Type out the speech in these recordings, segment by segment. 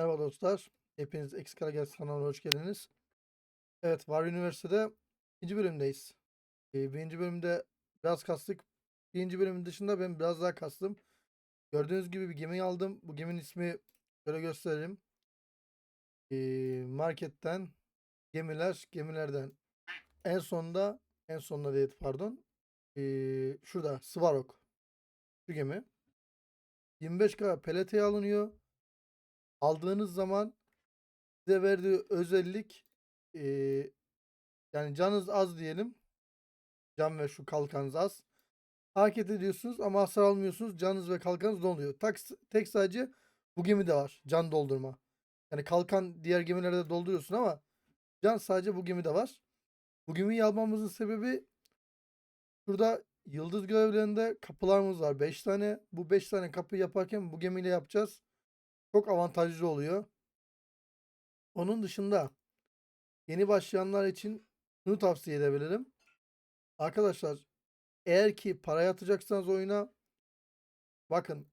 Merhaba dostlar. Hepiniz Karagaz kanalına hoş geldiniz. Evet, Var Üniversitede ikinci bölümdeyiz. Ee, birinci bölümde biraz kastık. Birinci bölümün dışında ben biraz daha kastım. Gördüğünüz gibi bir gemi aldım. Bu geminin ismi şöyle göstereyim. Ee, marketten gemiler, gemilerden en sonda, en sonda değil pardon. Ee, şurada Svarok. Şu gemi. 25K PLT'ye alınıyor aldığınız zaman size verdiği özellik eee, yani canınız az diyelim. Can ve şu kalkanınız az. Hareket ediyorsunuz ama hasar almıyorsunuz. Canınız ve kalkanınız doluyor. Tak, tek sadece bu gemide var. Can doldurma. Yani kalkan diğer gemilerde dolduruyorsun ama can sadece bu gemide var. Bu gemiyi almamızın sebebi şurada yıldız görevlerinde kapılarımız var. 5 tane. Bu 5 tane kapı yaparken bu gemiyle yapacağız çok avantajlı oluyor. Onun dışında yeni başlayanlar için şunu tavsiye edebilirim. Arkadaşlar eğer ki para yatacaksanız oyuna bakın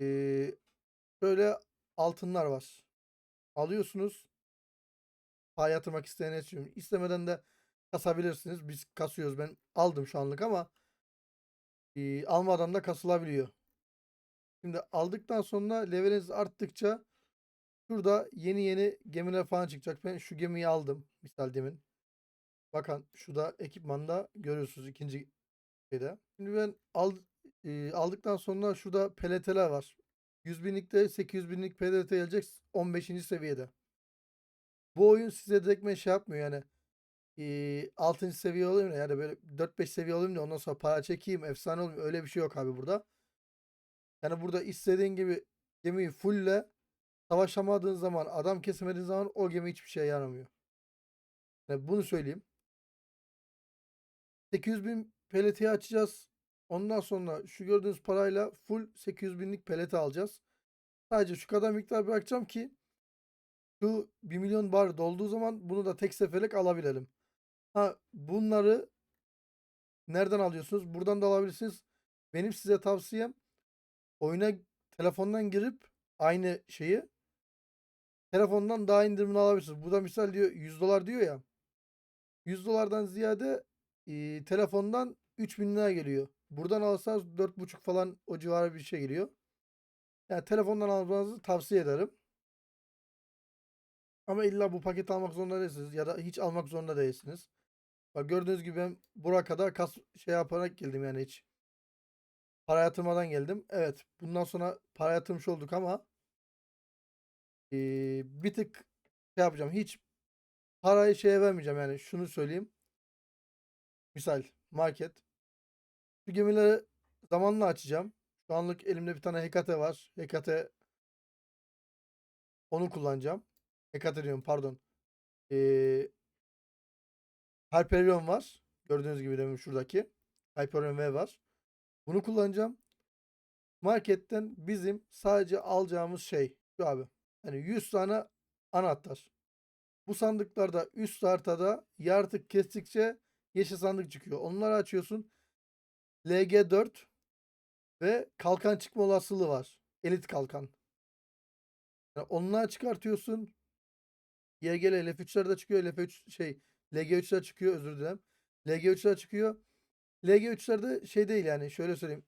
eee böyle altınlar var. Alıyorsunuz. Para yatırmak isteyen için istemeden de kasabilirsiniz. Biz kasıyoruz. Ben aldım şu anlık ama eee, almadan da kasılabiliyor. Şimdi aldıktan sonra leveliniz arttıkça şurada yeni yeni gemiler falan çıkacak. Ben şu gemiyi aldım. Misal demin. Bakın şurada ekipmanda görüyorsunuz ikinci şeyde. Şimdi ben al, e, aldıktan sonra şurada PLT'ler var. 100 binlikte 800 binlik PLT gelecek 15. seviyede. Bu oyun size direkt şey yapmıyor yani. E, 6. seviye olayım da yani böyle 4-5 seviye olayım da ondan sonra para çekeyim efsane olayım öyle bir şey yok abi burada. Yani burada istediğin gibi gemiyi fulle savaşamadığın zaman, adam kesemediğin zaman o gemi hiçbir şeye yaramıyor. Yani bunu söyleyeyim. 800 bin peleti açacağız. Ondan sonra şu gördüğünüz parayla full 800 binlik peleti alacağız. Sadece şu kadar miktar bırakacağım ki şu 1 milyon bar dolduğu zaman bunu da tek seferlik alabilelim. Ha bunları nereden alıyorsunuz? Buradan da alabilirsiniz. Benim size tavsiyem oyuna telefondan girip aynı şeyi telefondan daha indirimini alabilirsiniz. Burada misal diyor 100 dolar diyor ya. 100 dolardan ziyade e, telefondan 3000 lira geliyor. Buradan alırsanız 4,5 falan o civarı bir şey geliyor. Yani telefondan almanızı tavsiye ederim. Ama illa bu paketi almak zorunda değilsiniz ya da hiç almak zorunda değilsiniz. Bak gördüğünüz gibi ben buraya kadar kas şey yaparak geldim yani hiç para yatırmadan geldim. Evet bundan sonra para yatırmış olduk ama eee, bir tık şey yapacağım. Hiç parayı şeye vermeyeceğim yani şunu söyleyeyim. Misal market. Şu gemileri zamanla açacağım. Şu anlık elimde bir tane Hekate var. Hekate onu kullanacağım. Hekate diyorum pardon. Eee Hyperion var. Gördüğünüz gibi demin şuradaki. Hyperion V var. Bunu kullanacağım. Marketten bizim sadece alacağımız şey şu abi. Hani 100 tane anahtar. Bu sandıklarda üst haritada yaratık kestikçe yeşil sandık çıkıyor. Onları açıyorsun. LG4 ve kalkan çıkma olasılığı var. Elit kalkan. Yani onları çıkartıyorsun. YGL LF3'ler de çıkıyor. LF3 şey LG3'ler çıkıyor özür dilerim. LG3'ler çıkıyor. LG3'lerde şey değil yani şöyle söyleyeyim.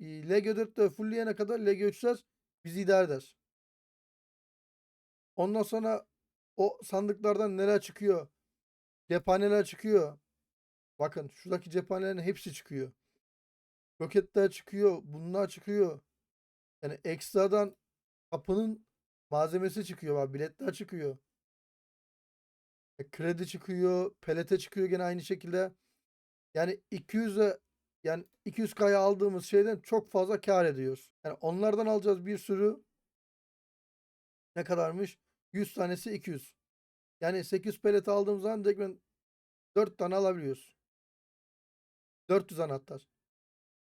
LG4'te fullleyene kadar LG3'ler bizi idare eder. Ondan sonra o sandıklardan neler çıkıyor? Cephaneler çıkıyor. Bakın şuradaki cephanelerin hepsi çıkıyor. Roketler çıkıyor. Bunlar çıkıyor. Yani ekstradan kapının malzemesi çıkıyor. Bak, biletler çıkıyor. E, kredi çıkıyor. Pelete çıkıyor gene aynı şekilde. Yani 200'e yani 200K'ya aldığımız şeyden çok fazla kar ediyoruz. Yani onlardan alacağız bir sürü. Ne kadarmış? 100 tanesi 200. Yani 800 pelet aldığımız zaman direkt ben 4 tane alabiliyoruz. 400 anahtar.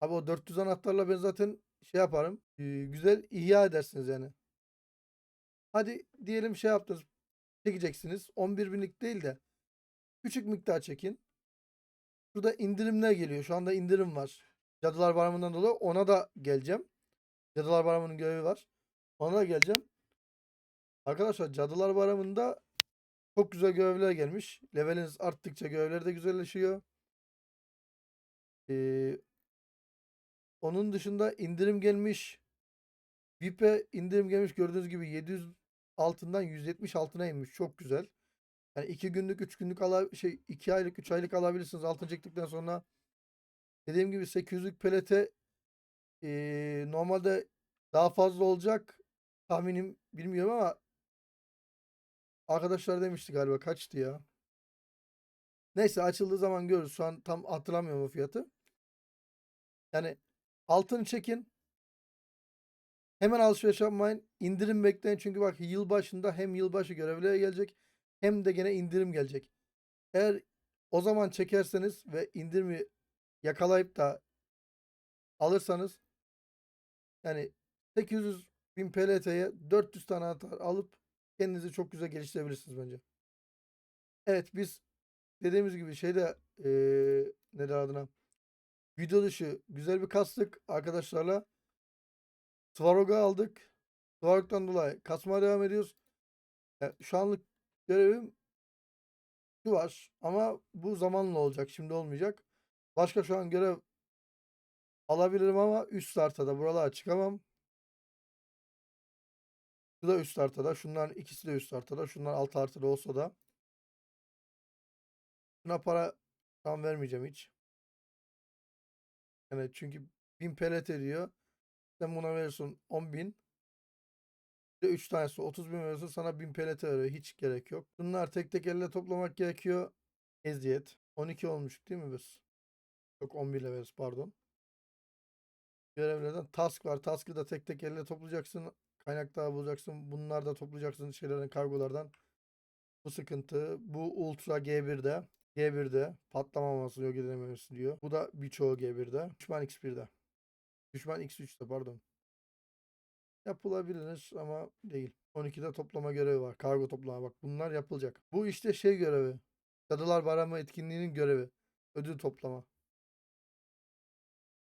Abi o 400 anahtarla ben zaten şey yaparım. güzel ihya edersiniz yani. Hadi diyelim şey yaptınız. Çekeceksiniz. 11 binlik değil de küçük miktar çekin. Şurada indirimler geliyor. Şu anda indirim var. Cadılar Bayramı'ndan dolayı ona da geleceğim. Cadılar Bayramı'nın görevi var. Ona da geleceğim. Arkadaşlar Cadılar Bayramı'nda çok güzel görevler gelmiş. Leveliniz arttıkça görevler de güzelleşiyor. Ee, onun dışında indirim gelmiş. VIP'e indirim gelmiş. Gördüğünüz gibi 700 altından 170 altına inmiş. Çok güzel. Yani 2 günlük, 3 günlük ala şey 2 aylık, 3 aylık alabilirsiniz. Altın çektikten sonra dediğim gibi 800'lük pelete ee, normalde daha fazla olacak. Tahminim bilmiyorum ama arkadaşlar demişti galiba kaçtı ya. Neyse açıldığı zaman görürüz. Şu an tam hatırlamıyorum o fiyatı. Yani altını çekin. Hemen alışveriş yapmayın. İndirim bekleyin. Çünkü bak yıl başında hem yılbaşı görevlere gelecek hem de gene indirim gelecek. Eğer o zaman çekerseniz ve indirimi yakalayıp da alırsanız yani 800 bin PLT'ye 400 tane atar alıp kendinizi çok güzel geliştirebilirsiniz bence. Evet biz dediğimiz gibi şeyde eee nedir adına video dışı güzel bir kastık arkadaşlarla. Svarog'u aldık. Svarog'dan dolayı kasmaya devam ediyoruz. Yani şu anlık görevim şu var ama bu zamanla olacak. Şimdi olmayacak. Başka şu an görev alabilirim ama üst startada buralara çıkamam. Bu da üst startada. Şunların ikisi de üst startada. Şunlar alt artıda olsa da. Buna para tam vermeyeceğim hiç. Yani çünkü 1000 PLT diyor. Sen buna verirsin 10.000. Bir de 3 tanesi 30 bin veriyorsun sana 1000 PLT veriyor. Hiç gerek yok. Bunlar tek tek elle toplamak gerekiyor. Eziyet. 12 olmuş değil mi biz? Yok 11 ile veririz pardon. Görevlerden task var. Task'ı da tek tek elle toplayacaksın. Kaynak daha bulacaksın. Bunlar da toplayacaksın şeylerden kargolardan. Bu sıkıntı. Bu Ultra G1'de. G1'de patlamaması yok edilmemesi diyor. Bu da birçoğu G1'de. Düşman X1'de. Düşman X3'te pardon. Yapılabilir ama değil. 12'de toplama görevi var. Kargo toplama bak bunlar yapılacak. Bu işte şey görevi. Cadılar Bayramı etkinliğinin görevi. Ödül toplama.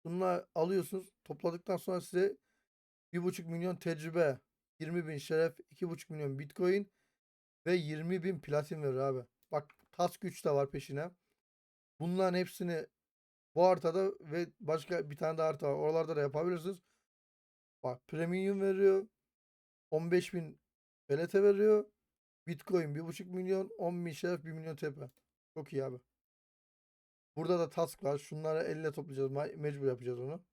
Bunlar alıyorsunuz. Topladıktan sonra size 1,5 milyon tecrübe, 20 bin şeref, 2,5 milyon bitcoin ve 20 bin platin verir abi. Bak task 3 de var peşine. Bunların hepsini bu haritada ve başka bir tane daha harita var. Oralarda da yapabilirsiniz. Bak premium veriyor. 15 bin PLT veriyor. Bitcoin 1,5 milyon, 10 bin şeref 1 milyon TP. Çok iyi abi. Burada da task var. Şunları elle toplayacağız. Mecbur yapacağız onu.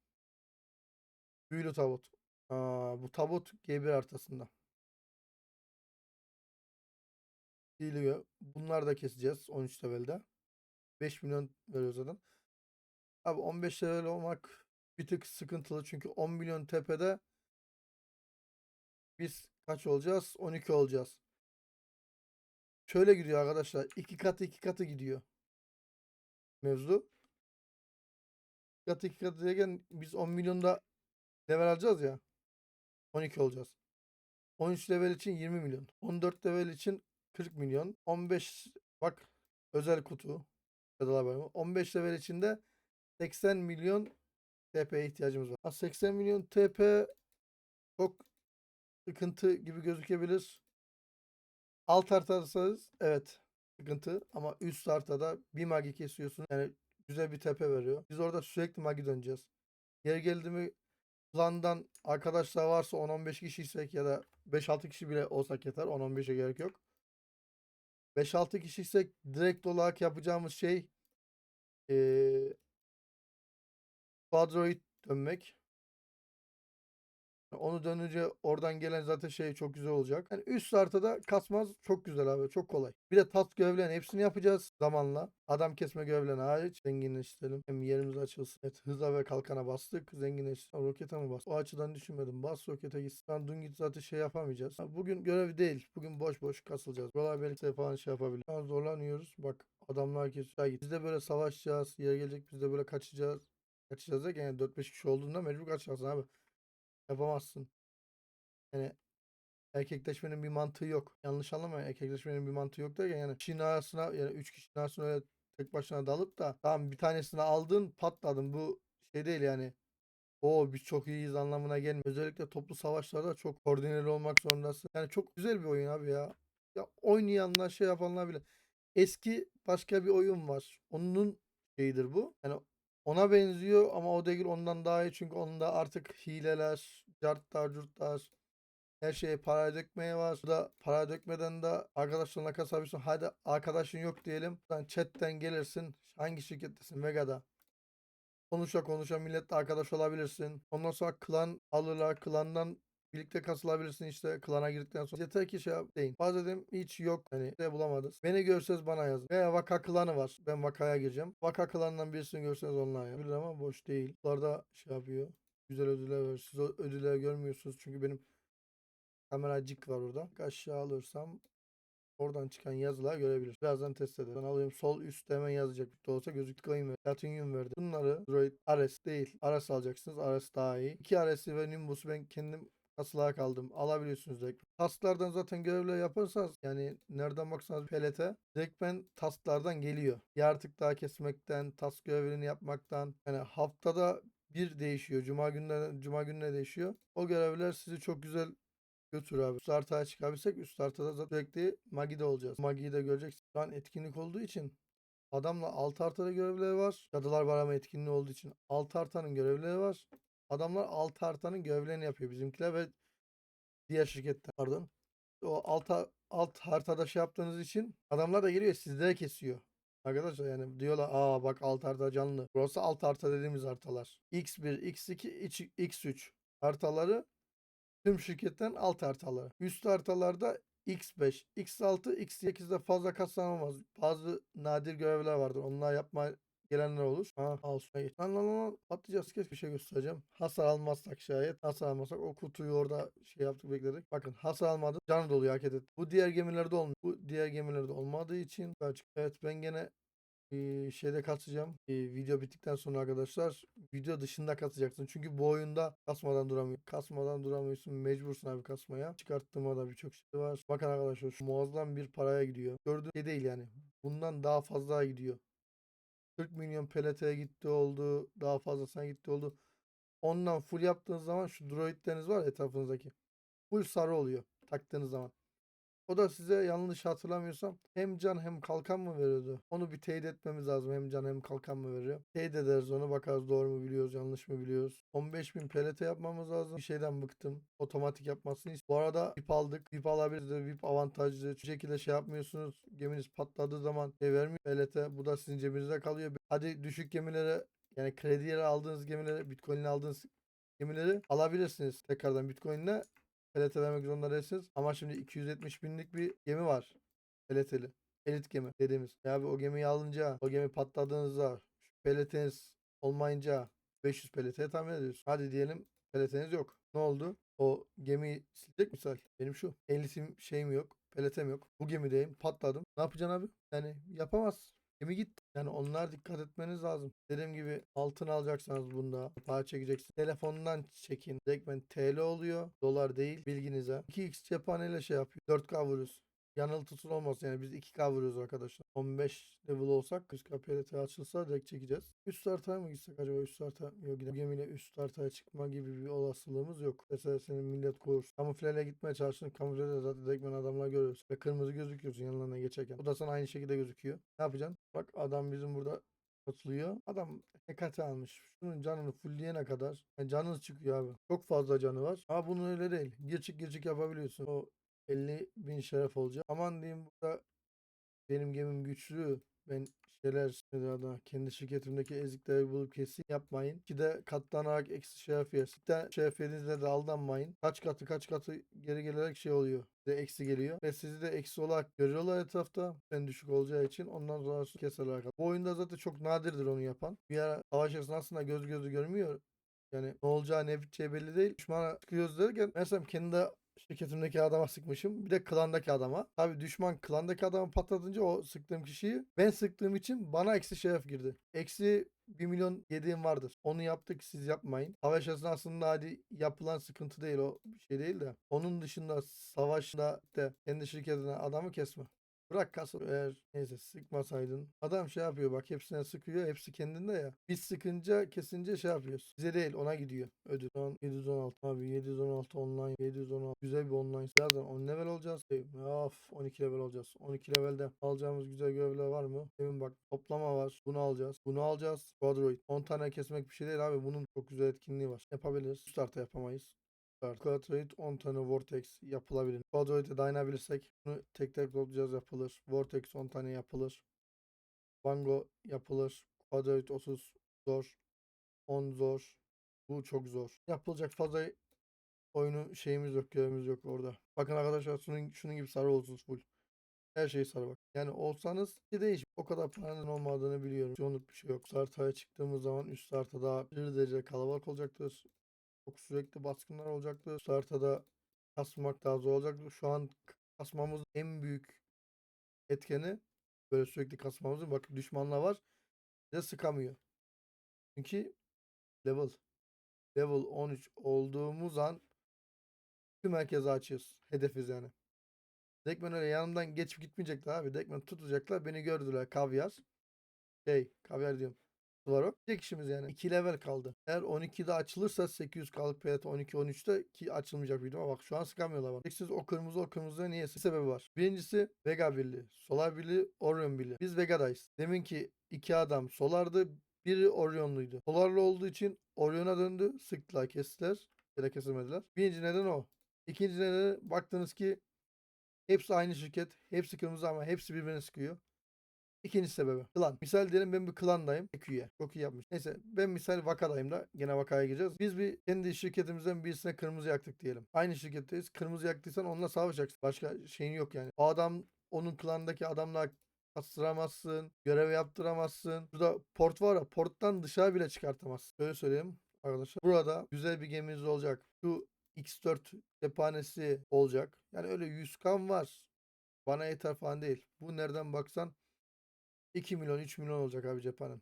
Büyülü tabut. Aa, bu tabut G1 haritasında. Geliyor. Bunları da keseceğiz 13 levelde. 5 milyon veriyor zaten. Abi 15 level olmak bir tık sıkıntılı çünkü 10 milyon tepede biz kaç olacağız? 12 olacağız. Şöyle gidiyor arkadaşlar. iki katı iki katı gidiyor. Mevzu. Katı iki katı derken biz 10 milyonda level alacağız ya. 12 olacağız. 13 level için 20 milyon. 14 level için 40 milyon. 15 bak özel kutu. Cadılar Bayramı. 15 level için de 80 milyon TP'ye ihtiyacımız var. Ha, 80 milyon TP çok sıkıntı gibi gözükebilir. Alt artarsanız evet sıkıntı ama üst artada bir magi kesiyorsun. Yani güzel bir tepe veriyor. Biz orada sürekli magi döneceğiz. Yer geldi mi plandan arkadaşlar varsa 10-15 kişiysek ya da 5-6 kişi bile olsak yeter. 10-15'e gerek yok. 5-6 kişiysek direkt olarak yapacağımız şey eee Quadroid dönmek. Onu dönünce oradan gelen zaten şey çok güzel olacak. Yani üst startta kasmaz çok güzel abi. Çok kolay. Bir de task görevlerin hepsini yapacağız zamanla. Adam kesme görevlerini hariç zenginleştirelim. Hem yerimiz açılsın. Evet hıza ve kalkana bastık. Zenginleştirelim. Rokete mi bas? O açıdan düşünmedim. Bas rokete gitsin. Ben dün git zaten şey yapamayacağız. Bugün görev değil. Bugün boş boş kasılacağız. Buralar belki falan şey yapabilir. Zorlanıyoruz. Bak adamlar kesiyor. Biz de böyle savaşacağız. Yer gelecek biz de böyle kaçacağız. Kaçacağız derken yani 4-5 kişi olduğunda mecbur kaçacaksın abi. Yapamazsın. Yani erkekleşmenin bir mantığı yok. Yanlış anlamayın. Erkekleşmenin bir mantığı yok derken yani kişinin arasına yani 3 kişinin arasına öyle tek başına dalıp da tamam bir tanesini aldın patladın. Bu şey değil yani. o biz çok iyiyiz anlamına gelmiyor. Özellikle toplu savaşlarda çok koordineli olmak zorundasın. Yani çok güzel bir oyun abi ya. Ya oynayanlar şey yapanlar bile. Eski başka bir oyun var. Onun şeyidir bu. Yani ona benziyor ama o değil ondan daha iyi çünkü onda artık hileler, cartlar, curtlar, her şeye para dökmeye var. Burada para dökmeden de arkadaşlarına kasabilirsin. Hadi arkadaşın yok diyelim. Sen chatten gelirsin. Hangi şirkettesin? Vega'da. Konuşa konuşa milletle arkadaş olabilirsin. Ondan sonra klan alırlar. Klandan birlikte kasılabilirsin işte klana girdikten sonra. Yeter ki şey yap- deyin. Bazen dedim hiç yok. Hani de bulamadınız. Beni görseniz bana yazın. Veya vaka klanı var. Ben vakaya gireceğim. Vaka klanından birisini görseniz onunla yazın. Bilir ama boş değil. Bunlarda şey yapıyor. Güzel ödüller var. Siz o ödülleri görmüyorsunuz. Çünkü benim kameracık var orada. Aşağı alırsam oradan çıkan yazılar görebilir. Birazdan test edelim. Ben alıyorum sol üstte hemen yazacak. Bir de olsa gözlük ver. Platinum verdi. Bunları Droid Ares değil. Ares alacaksınız. Ares daha iyi. İki Ares'i ve Nimbus'u ben kendim kasılığa kaldım. Alabiliyorsunuz direkt. Tasklardan zaten görevler yaparsanız yani nereden baksanız direkt ben tasklardan geliyor. Yaratık daha kesmekten, task görevlerini yapmaktan yani haftada bir değişiyor. Cuma günlerine, cuma gününe değişiyor. O görevler sizi çok güzel götür abi. Üst artıya çıkabilsek üst artıda zaten sürekli Magi'de olacağız. Magi'yi de göreceksin. Şu an etkinlik olduğu için adamla alt artıda görevleri var. Cadılar var ama etkinliği olduğu için alt artanın görevleri var. Adamlar alt artanın görevlerini yapıyor bizimkiler ve diğer şirketler pardon. O alt, alt haritada şey yaptığınız için adamlar da geliyor sizlere kesiyor. Arkadaşlar yani diyorlar aa bak alt harita canlı. Burası alt harita dediğimiz haritalar. X1, X2, X3 haritaları tüm şirketten alt haritaları. Üst haritalarda X5, X6, X8'de fazla katlanamaz. Bazı nadir görevler vardır. Onlar yapma gelenler olur. Ha, al şuna geç. Lan lan lan. Atlayacağız. Keşke bir şey göstereceğim. Hasar almazsak şayet. Hasar almazsak o kutuyu orada şey yaptık bekledik. Bakın hasar almadı. Canı doluyor hareket et. Bu diğer gemilerde olmuyor. Bu diğer gemilerde olmadığı için açık. Evet ben gene şeyde katacağım. Video bittikten sonra arkadaşlar video dışında katacaksın. Çünkü bu oyunda kasmadan duramıyor. Kasmadan duramıyorsun. Mecbursun abi kasmaya. Çıkarttığıma da birçok şey var. Bakın arkadaşlar şu muazzam bir paraya gidiyor. Gördüğünüz şey değil yani. Bundan daha fazla gidiyor. 40 milyon PLT'ye gitti oldu. Daha fazlasına gitti oldu. Ondan full yaptığınız zaman şu droidleriniz var etrafınızdaki. Full sarı oluyor taktığınız zaman. O da size yanlış hatırlamıyorsam hem can hem kalkan mı veriyordu? Onu bir teyit etmemiz lazım. Hem can hem kalkan mı veriyor? Teyit ederiz onu bakarız doğru mu biliyoruz yanlış mı biliyoruz. 15.000 PLT yapmamız lazım. Bir şeyden bıktım. Otomatik yapmasını Bu arada VIP aldık. VIP alabiliriz VIP avantajlı. Şu şekilde şey yapmıyorsunuz. Geminiz patladığı zaman şey vermiyor PLT. Bu da sizin cebinizde kalıyor. Hadi düşük gemilere yani krediye aldığınız gemilere Bitcoin'le aldığınız gemileri alabilirsiniz tekrardan Bitcoin'le PLT vermek zorunda değilsiniz. Ama şimdi 270 binlik bir gemi var. PLT'li. Elit gemi dediğimiz. Ya abi o gemiyi alınca, o gemi patladığınızda, şu PLT'niz olmayınca 500 PLT tahmin ediyorsun. Hadi diyelim PLT'niz yok. Ne oldu? O gemiyi silecek misal. Benim şu 50 şeyim yok. PLT'm yok. Bu gemideyim. Patladım. Ne yapacaksın abi? Yani yapamaz. Gemi git. Yani onlar dikkat etmeniz lazım. Dediğim gibi altın alacaksanız bunda para çekeceksiniz. Telefondan çekin. Direktmen TL oluyor. Dolar değil. Bilginize. 2x cephaneyle şey yapıyor. 4K vuruyoruz. Yanıltıcı olmasın yani biz 2K vuruyoruz arkadaşlar. 15 level olsak 100K PLT açılsa direkt çekeceğiz. Üst start'a mı gitsek acaba üst start'a yok gidelim. Gemiyle üst start'a çıkma gibi bir olasılığımız yok. Mesela senin millet koğuş. Kamufleyle gitmeye çalıştın. Kamuflede zaten direktmen adamlar görüyoruz. Ve kırmızı gözüküyorsun yanlarına geçerken. Bu da sana aynı şekilde gözüküyor. Ne yapacaksın? Bak adam bizim burada katılıyor. Adam hekate almış. Şunun canını fullleyene kadar yani canınız çıkıyor abi. Çok fazla canı var. Ama bunun öyle değil. Girçik girçik yapabiliyorsun. O 50 bin şeref olacak. Aman diyeyim burada benim gemim güçlü. Ben şeyler da kendi şirketimdeki ezikleri bulup kesin yapmayın. Ki de katlanarak eksi şeref yersin. Bir de şeref yediğinizde de aldanmayın. Kaç katı kaç katı geri gelerek şey oluyor. Size eksi geliyor. Ve sizi de eksi olarak görüyorlar etrafta. En düşük olacağı için ondan sonra keserler. Bu oyunda zaten çok nadirdir onu yapan. Bir ara savaş esnasında göz gözü görmüyor. Yani ne olacağı ne biteceği belli değil. Düşmana sıkıyoruz derken mesela kendi şirketimdeki adama sıkmışım. Bir de klandaki adama. Tabii düşman klandaki adamı patlatınca o sıktığım kişiyi ben sıktığım için bana eksi şeref girdi. Eksi 1 milyon yediğim vardır. Onu yaptık siz yapmayın. Savaş esnasında hadi yapılan sıkıntı değil o bir şey değil de. Onun dışında savaşta de kendi şirketine adamı kesme. Bırak kasa eğer neyse sıkmasaydın. Adam şey yapıyor bak hepsine sıkıyor. Hepsi kendinde ya. Biz sıkınca kesince şey yapıyoruz. Bize değil ona gidiyor ödül. Şu an 716 abi 716 online 716 güzel bir online. Zaten 10 level olacağız. Şey, Of 12 level olacağız. 12 levelde alacağımız güzel görevler var mı? Emin bak toplama var. Bunu alacağız. Bunu alacağız. Quadroid. 10 tane kesmek bir şey değil abi. Bunun çok güzel etkinliği var. Yapabiliriz. Start'a yapamayız. Quadroid 10 tane Vortex yapılabilir. Quadroid'e dayanabilirsek bunu tek tek toplayacağız yapılır. Vortex 10 tane yapılır. Vango yapılır. Quadroid 30 zor. 10 zor. Bu çok zor. Yapılacak fazla oyunu şeyimiz yok, görevimiz yok orada. Bakın arkadaşlar şunun, şunun gibi sarı olsun full. Her şey sarı bak. Yani olsanız bir değiş. O kadar paranın olmadığını biliyorum. Çoğunluk bir şey yok. Start'a çıktığımız zaman üst startta daha bir derece kalabalık olacaktır. Çok sürekli baskınlar olacaktı. Starta'da kasmak daha zor olacaktı. Şu an kasmamızın en büyük etkeni böyle sürekli kasmamızın bak düşmanla var. Bir de sıkamıyor. Çünkü level level 13 olduğumuz an tüm herkese açıyoruz. Hedefiz yani. Dekmen öyle yanımdan geçip gitmeyecekler abi. Dekmen tutacaklar. Beni gördüler. Kavyar. Şey kavyar diyorum. Svarok. Tek işimiz yani. 2 level kaldı. Eğer 12'de açılırsa 800 kalıp PLT 12-13'te ki açılmayacak video ama bak şu an sıkamıyorlar bak. Siz o kırmızı o kırmızı niye? Bir sebebi var. Birincisi Vega birliği. Solar birliği Orion birliği. Biz Vega'dayız. Demin ki iki adam Solar'dı. Biri Orion'luydu. Solar'lı olduğu için Orion'a döndü. Sıktılar kestiler. Ya da kesemediler. Birinci neden o. İkinci nedeni baktınız ki hepsi aynı şirket. Hepsi kırmızı ama hepsi birbirine sıkıyor. İkinci sebebi. Klan. Misal diyelim ben bir klandayım. Tek üye. Çok iyi yapmış. Neyse ben misal vakadayım da. Gene vakaya gireceğiz. Biz bir kendi şirketimizden birisine kırmızı yaktık diyelim. Aynı şirketteyiz. Kırmızı yaktıysan onunla savaşacaksın. Başka şeyin yok yani. O adam onun klandaki adamla kastıramazsın. Görev yaptıramazsın. Burada port var ya porttan dışarı bile çıkartamazsın. Böyle söyleyeyim arkadaşlar. Burada güzel bir gemimiz olacak. Şu X4 cephanesi olacak. Yani öyle 100 kan var. Bana yeter falan değil. Bu nereden baksan 2 milyon 3 milyon olacak abi cephanen.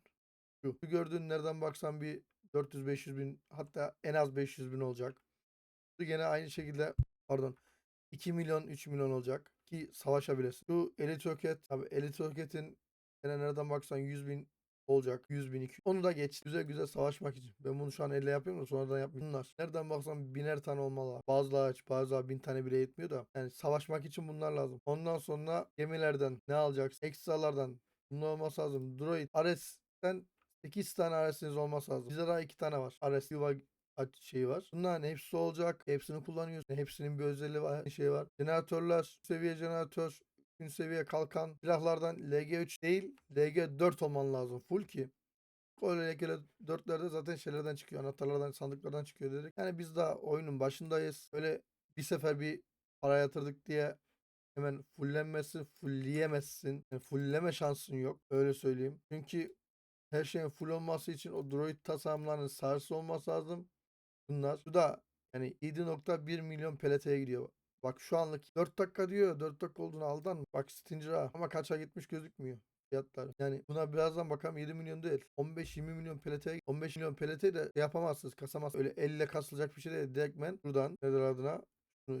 Şu. Şu gördüğün nereden baksan bir 400-500 bin hatta en az 500 bin olacak. Bu gene aynı şekilde pardon 2 milyon 3 milyon olacak ki savaşabilirsin. Şu Elite Rocket abi Elite Rocket'in gene nereden baksan 100 bin olacak. 100 bin 200. Onu da geç. Güzel güzel savaşmak için. Ben bunu şu an elle yapıyorum da sonradan yapmıyorum. Bunlar. Nereden baksan biner tane olmalı. Bazıları aç bazıları bin tane bile yetmiyor da. Yani savaşmak için bunlar lazım. Ondan sonra gemilerden ne alacaksın? Ekstralardan bunun olması lazım. Droid, Ares'ten 8 tane Ares'iniz olması lazım. Bizde daha 2 tane var. Ares yuva şeyi var. Bunların hepsi olacak. Hepsini kullanıyorsun. Hepsinin bir özelliği var. Şey var. Jeneratörler, seviye jeneratör, gün seviye kalkan silahlardan LG3 değil LG4 olman lazım. Full ki. Öyle LG4'lerde zaten şeylerden çıkıyor. Anahtarlardan, sandıklardan çıkıyor dedik. Yani biz daha oyunun başındayız. Öyle bir sefer bir para yatırdık diye hemen fullenmesi, fullleyemezsin. Yani fullleme şansın yok. Öyle söyleyeyim. Çünkü her şeyin full olması için o droid tasarımlarının sarısı olması lazım. Bunlar. Bu da yani 7.1 milyon peleteye gidiyor. Bak şu anlık 4 dakika diyor. 4 dakika olduğunu aldan? Bak Stinger ha. Ama kaça gitmiş gözükmüyor fiyatlar. Yani buna birazdan bakalım 7 milyon değil. 15-20 milyon pelete 15 milyon pelete de yapamazsınız. Kasamazsınız. Öyle elle kasılacak bir şey değil. Direktmen buradan nedir adına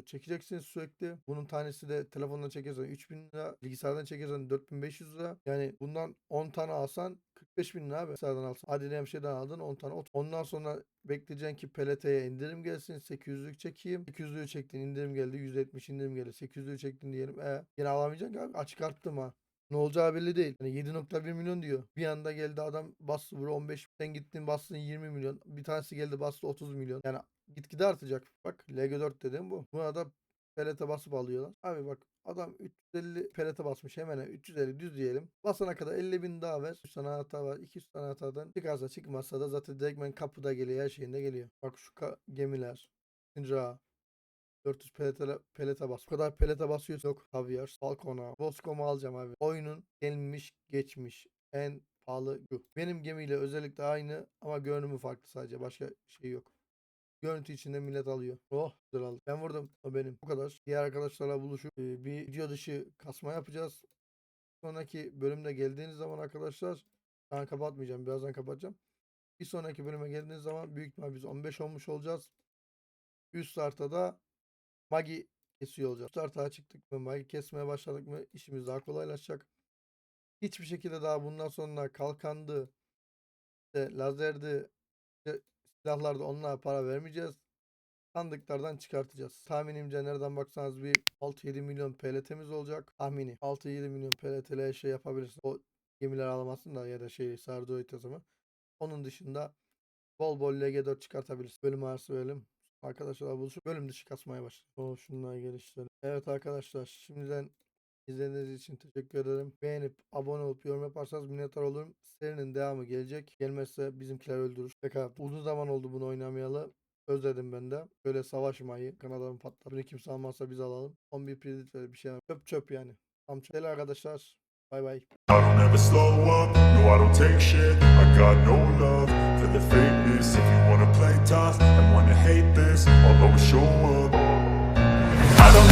çekeceksiniz sürekli. Bunun tanesi de telefondan çekersen 3000 lira, bilgisayardan çekersen 4500 lira. Yani bundan 10 tane alsan 45 bin lira abi. Bilgisayardan alsan. Diyelim şeyden aldın 10 tane. Ondan sonra bekleyeceksin ki PLT'ye indirim gelsin. 800'lük çekeyim. 800'lüğü çektin indirim geldi. %70 indirim geldi. 800'lüğü çektin diyelim. E, yine alamayacaksın abi. Açık arttım ha. Ne olacağı belli değil. Yani 7.1 milyon diyor. Bir anda geldi adam bastı buraya 15. Sen gittin bastın 20 milyon. Bir tanesi geldi bastı 30 milyon. Yani gitgide artacak. Bak LG4 dediğim bu. Buna da pelete basıp alıyorlar. Abi bak adam 350 pelete basmış hemen hemen 350 düz diyelim. Basana kadar 50 bin daha ver. 100 tane hata var. 200 tane hatadan çıkarsa çıkmazsa da zaten direktmen kapıda geliyor. Her şeyinde geliyor. Bak şu gemiler. Sinca. 400 pelete, pelete bas. Bu kadar pelete basıyorsun. Yok. Caviar. Balkona. Boscom'u alacağım abi. Oyunun gelmiş geçmiş. En pahalı bu. Benim gemiyle özellikle aynı ama görünümü farklı sadece. Başka şey yok. Görüntü içinde millet alıyor. Oh güzel. Ben vurdum. O benim. Bu kadar. Diğer arkadaşlarla buluşup bir video dışı kasma yapacağız. Sonraki bölümde geldiğiniz zaman arkadaşlar ben kapatmayacağım. Birazdan kapatacağım. Bir sonraki bölüme geldiğiniz zaman büyük ihtimal biz 15 olmuş olacağız. Üst startta da Magi kesiyor olacağız. Start'a çıktık mı, magi kesmeye başladık mı işimiz daha kolaylaşacak. Hiçbir şekilde daha bundan sonra kalkandı, işte lazerdi, silahlarda onlara para vermeyeceğiz. Sandıklardan çıkartacağız. Tahminimce nereden baksanız bir 6-7 milyon PLT'miz olacak. Tahmini 6-7 milyon PLT'le şey yapabilirsin. O gemiler alamazsın da ya da şey sardı haritasını. Onun dışında bol bol LG4 çıkartabilirsin. Bölüm arası bölüm. Arkadaşlar buluşup bölüm dışı kasmaya başladı. O şunları geliştirelim. Evet arkadaşlar şimdiden izlediğiniz için teşekkür ederim. Beğenip abone olup yorum yaparsanız minnettar olurum. Serinin devamı gelecek. Gelmezse bizimkiler öldürür. Tekrar uzun zaman oldu bunu oynamayalı. Özledim ben de. Böyle savaşmayı. Kanadamı patlar. Bunu kimse almazsa biz alalım. 11 predit böyle bir şey. Çöp çöp yani. Tam çöp. Arkadaşlar. Bay bay. I don't ever If you wanna play tough and wanna hate this I'll always show up